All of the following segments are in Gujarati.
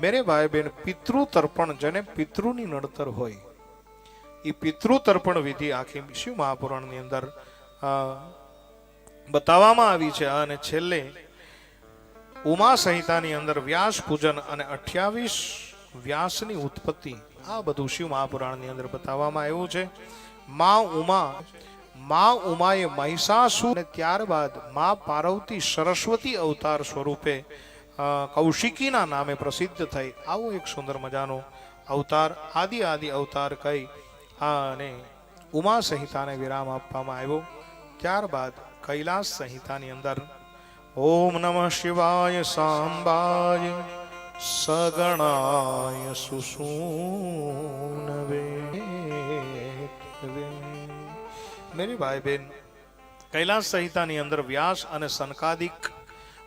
મેરે ભાઈ બેન પિતૃ તર્પણ જેને પિતૃની નડતર હોય એ પિતૃ તર્પણ વિધિ આખી શિવ મહાપુરાણની અંદર બતાવવામાં આવી છે અને છેલ્લે ઉમા સંહિતાની અંદર વ્યાસ પૂજન અને અઠ્યાવીસ વ્યાસની ઉત્પત્તિ આ બધું શિવ મહાપુરાણની અંદર બતાવવામાં આવ્યું છે. મા ઉમા, મા ઉમાએ મહિષાસુર ત્યારબાદ મા પાર્વતી સરસ્વતી અવતાર સ્વરૂપે કૌશિકીના નામે પ્રસિદ્ધ થઈ. આવો એક સુંદર મજાનો અવતાર, આદિ આદિ અવતાર કહી અને ઉમા સંહિતાને વિરામ આપવામાં આવ્યો. ત્યારબાદ કૈલાસ સંહિતાની અંદર ઓમ નમઃ શિવાય સાંબાય, સગણાય સુસૂનવે. મેરી ભાઈ બેન કૈલાસ સંહિતાની અંદર વ્યાસ અને સનકાદિક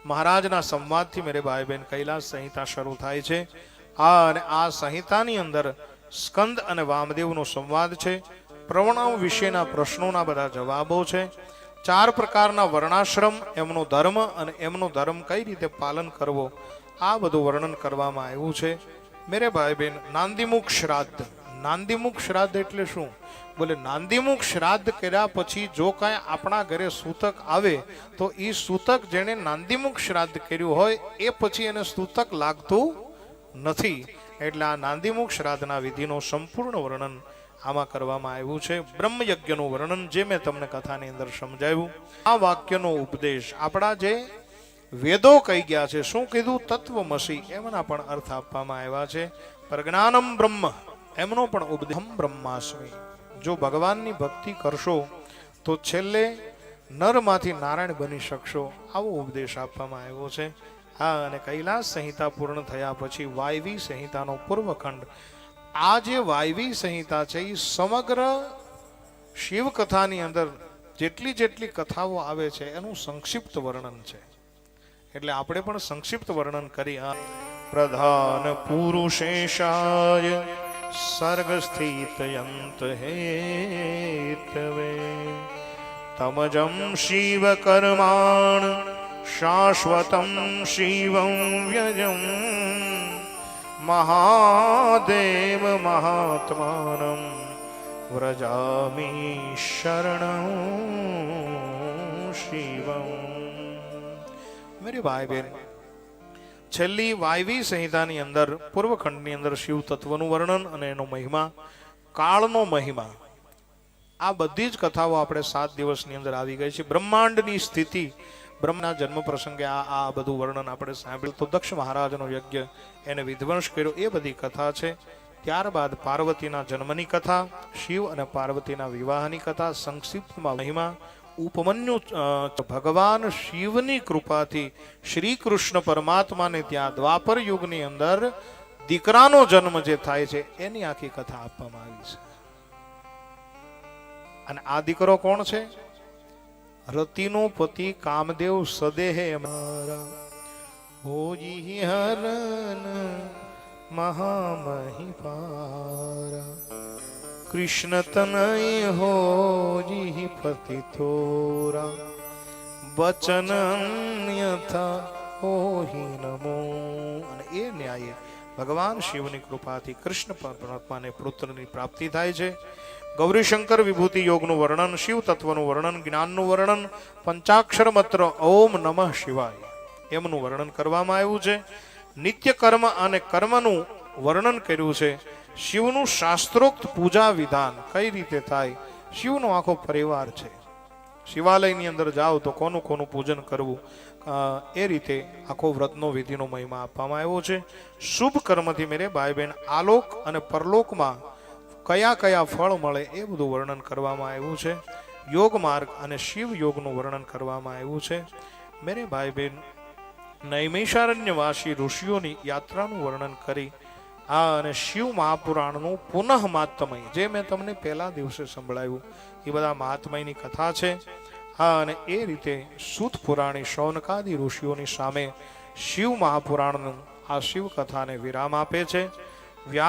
મહારાજના સંવાદથી મેરે ભાઈ બહેન કૈલાસ સંહિતા શરૂ થાય છે. આ અને આ સંહિતાની અંદર સ્કંદ અને વામદેવનો સંવાદ છે. પ્રવણાઓ વિશેના પ્રશ્નોના બધા જવાબો છે. ચાર પ્રકારના વર્ણાશ્રમ, એમનો ધર્મ અને એમનો ધર્મ કઈ રીતે પાલન કરવો, આ બધું વર્ણન કરવામાં આવ્યું છે. મેરે ભાઈ બહેન નાંદીમુખ શ્રાદ્ધ. નાંદીમુખ શ્રાદ્ધ એટલે શું? બોલે, નાંદીમુખ શ્રાદ્ધ કર્યા પછી જો કાંઈ આપણા ઘરે સૂતક આવે, તો એ સૂતક જેણે નાંદીમુખ શ્રાદ્ધ કર્યું હોય, એ પછી એને સૂતક લાગતું નથી. એટલે આ નાંદીમુખ શ્રાદ્ધના વિધિનો સંપૂર્ણ વર્ણન આમાં કરવામાં આવ્યું છે. બ્રહ્મયજ્ઞનું વર્ણન જે મેં તમને કથાની અંદર સમજાવ્યું. આ વાક્યનો ઉપદેશ આપણા જે વેદો કહી ગયા છે, શું કીધું? તત્વમસી, એમના પણ અર્થ આપવામાં આવ્યા છે. પ્રજ્ઞાનમ બ્રહ્મ. એમનો પણ ઉપદેશ. હમ બ્રહ્માસ્મી. જો ભગવાનની ભક્તિ કરશો, તો છેલ્લે નરમાંથી નારાયણ બની શકશો. આવો ઉપદેશ આપવામાં આવ્યો છે. હા અને કૈલાસ સંહિતા પૂર્ણ થયા પછી વાયવી સંહિતાનો પૂર્વખંડ. આ જે વાયવી સંહિતા છે એ સમગ્ર શિવ કથાની અંદર જેટલી જેટલી કથાઓ આવે છે, એનું સંક્ષિપ્ત વર્ણન છે. એટલે આપણે પણ સંક્ષિપ્ત વર્ણન કરી પ્રધાન પુરુષેશાય સર્ગ हेतवे तमजं शिवकर्माण શાશ્વતમ શિવં વ્યજમ મહાદેવ મહાત્માનમ વ્રજામી શરણં શિવમ મેરી ભાઈ બેન છેલ્લી વાયવી સંહિતાની અંદર, પૂર્વખંડની અંદર શિવ તત્વનું વર્ણન અને એનો મહિમા, કાળનો મહિમા. આ બધી જ કથાઓ આપણે સાત દિવસની અંદર આવી ગઈ છે. બ્રહ્માંડની સ્થિતિ, બ્રહ્મના જન્મ પ્રસંગે આ આ બધું વર્ણન આપણે સાંભળ્યું. તો દક્ષ મહારાજનો યજ્ઞ એને વિધ્વંસ કર્યો. એ બધી કથા છે. ત્યારબાદ પાર્વતીના જન્મની કથા, શિવ અને પાર્વતીના વિવાહની કથા, સંક્ષિપ્તમાં મહિમા ઉપમન્યુ ભગવાન શિવની કૃપાથી શ્રી કૃષ્ણ પરમાત્માને ત્યાં દ્વાપર યુગની અંદર દીકરાનો જન્મ જે થાય છે, એની આખી કથા આપવામાં આવી છે. અને આ દીકરો કોણ છે? રતિનો પતિ કામદેવ સદેહે મારા. ભોજી હરન મહામહિપારા. કૃષ્ણ તનય હોજી પતિ થોરા. વચન યથા હોહી નમો. અને એ ન્યાયે ભગવાન શિવની કૃપાથી કૃષ્ણ પરમાત્માને પુત્રની પ્રાપ્તિ થાય છે. ગૌરીશંકર વિભૂતિ યોગનું વર્ણન, શિવ તત્વનું વર્ણન, જ્ઞાનનું વર્ણન, પંચાક્ષર માત્ર ઓમ નમઃ શિવાય. એમનું વર્ણન કરવામાં આવ્યું છે. નિત્ય કર્મ અને કર્મનું વર્ણન કર્યું છે, શિવનું શાસ્ત્રોક્ત પૂજા વિધાન કઈ રીતે થાય? શિવનો આખો પરિવાર છે. શિવાલયની અંદર જાઓ તો કોનું કોનું પૂજન કરવું એ રીતે આખો વ્રતનો વિધિનો મહિમા આપવામાં આવ્યો છે. શુભ કર્મથી મેરે ભાઈ બહેન આલોક અને પરલોકમાં કયા કયા ફળ મળે એ બધું વર્ણન કરવામાં આવ્યું છે. યોગ માર્ગ અને શિવ યોગનું વર્ણન કરવામાં આવ્યું છે. મેરે ભાઈ બહેન નૈમિષારણ્યવાસી ઋષિઓની યાત્રાનું વર્ણન કરી આ અને શિવ મહાપુરાણનું પુનઃ મહાત્મય. જે મેં તમને પહેલા દિવસે સંભળાવ્યું એ બધા મહાત્મયની કથા છે. હા, અને એ રીતે સુત પુરાણી શૌનકાદી ઋષિઓની સામે શિવ મહાપુરાણનું આ શિવ કથાને વિરામ આપે છે. વ્યાસ